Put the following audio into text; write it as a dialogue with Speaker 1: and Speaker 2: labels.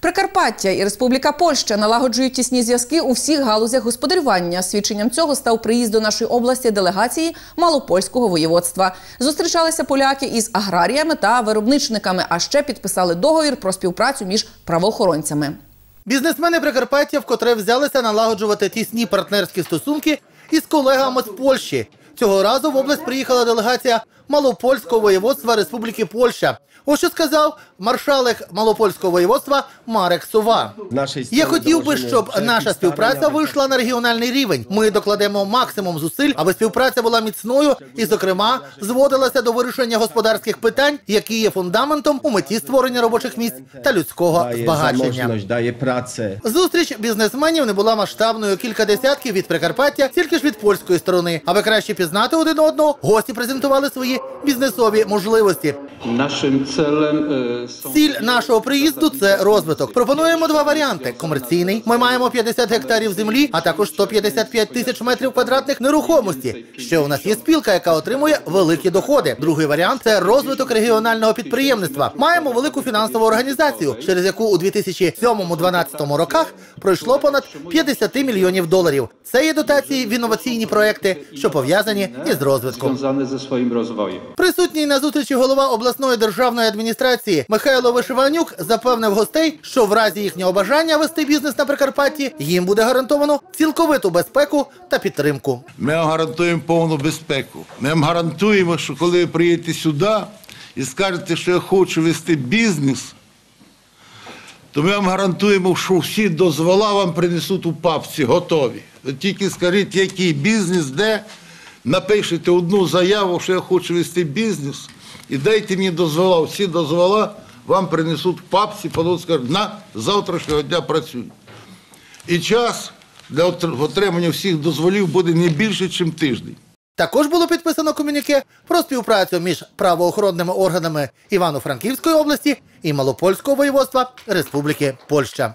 Speaker 1: Прикарпаття і Республіка Польща налагоджують тісні зв'язки у всіх галузях господарювання. Свідченням цього став приїзд до нашої області делегації малопольського воєводства. Зустрічалися поляки із аграріями та виробничниками, а ще підписали договір про співпрацю між правоохоронцями.
Speaker 2: Бізнесмени Прикарпаття вкотре взялися налагоджувати тісні партнерські стосунки із колегами з Польщі. Цього разу в область приїхала делегація Малопольського воєводства Республіки Польща. Ось що сказав маршалек Малопольського воєводства Марек Сова. Я хотів би, щоб наша співпраця вийшла на регіональний рівень. Ми докладемо максимум зусиль, аби співпраця була міцною і, зокрема, зводилася до вирішення господарських питань, які є фундаментом у меті створення робочих місць та людського збагачення. Зустріч бізнесменів не була масштабною. Кілька десятків від Прикарпаття, тільки ж від польської сторони. Аби краще пізнати один одного, гості презентували свої бізнесові можливості.
Speaker 3: Naszym celem e,
Speaker 2: Ціль нашого приїзду це розвиток. Пропонуємо два варіанти: комерційний. Ми маємо 50 гектарів землі, а також 155 тисяч метрів квадратних нерухомості. Ще у нас є спілка, яка отримує великі доходи. Другий варіант це розвиток регіонального підприємництва. Маємо велику фінансову організацію, через яку у 2007-2012 роках пройшло понад 50 мільйонів доларів. Це є дотації в інноваційні проекти, що пов'язані із розвитком. Присутній на зустрічі голова обласної державної адміністрації Михайло Вишиванюк запевнив гостей, що в разі їхнього бажання вести бізнес на Прикарпатті їм буде гарантовано цілковиту безпеку та підтримку.
Speaker 4: Ми вам гарантуємо повну безпеку. Ми вам гарантуємо, що коли ви приїдете сюди і скажете, що я хочу вести бізнес, то ми вам гарантуємо, що всі дозвола вам принесуть у папці готові. Тільки скажіть, який бізнес, де, напишете одну заяву, що я хочу вести бізнес, і дайте мені дозвола. Всі дозвола вам принесуть папці, подадуть, скажуть, на завтрашнього дня працюй. І час для отримання всіх дозволів буде не більше, ніж тиждень.
Speaker 2: Також було підписано комюніке про співпрацю між правоохоронними органами Івано-Франківської області і Малопольського воєводства Республіки Польща.